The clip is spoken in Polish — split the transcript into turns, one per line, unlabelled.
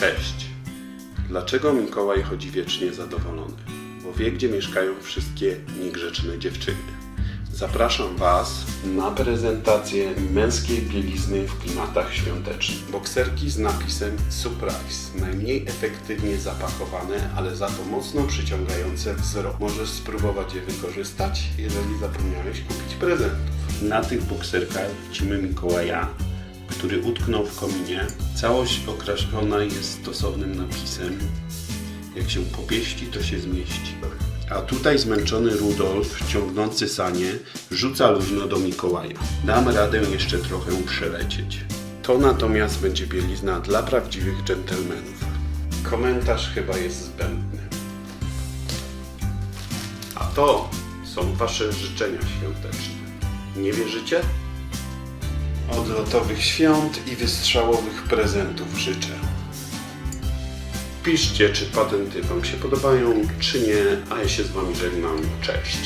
Cześć. Dlaczego Mikołaj chodzi wiecznie zadowolony? Bo wie, gdzie mieszkają wszystkie niegrzeczne dziewczyny. Zapraszam Was na prezentację męskiej bielizny w klimatach świątecznych. Bokserki z napisem Surprise. Najmniej efektywnie zapakowane, ale za to mocno przyciągające wzrok. Możesz spróbować je wykorzystać, jeżeli zapomniałeś kupić prezentów. Na tych bokserkach widzimy Mikołaja, który utknął w kominie. Całość okraszona jest stosownym napisem. Jak się popieści, to się zmieści. A tutaj zmęczony Rudolf, ciągnący sanie, rzuca luźno do Mikołaja. Dam radę jeszcze trochę przelecieć. To natomiast będzie bielizna dla prawdziwych dżentelmenów. Komentarz chyba jest zbędny. A to są Wasze życzenia świąteczne. Nie wierzycie? Odlotowych świąt i wystrzałowych prezentów życzę. Piszcie, czy patenty Wam się podobają, czy nie, a ja się z Wami żegnam. Cześć.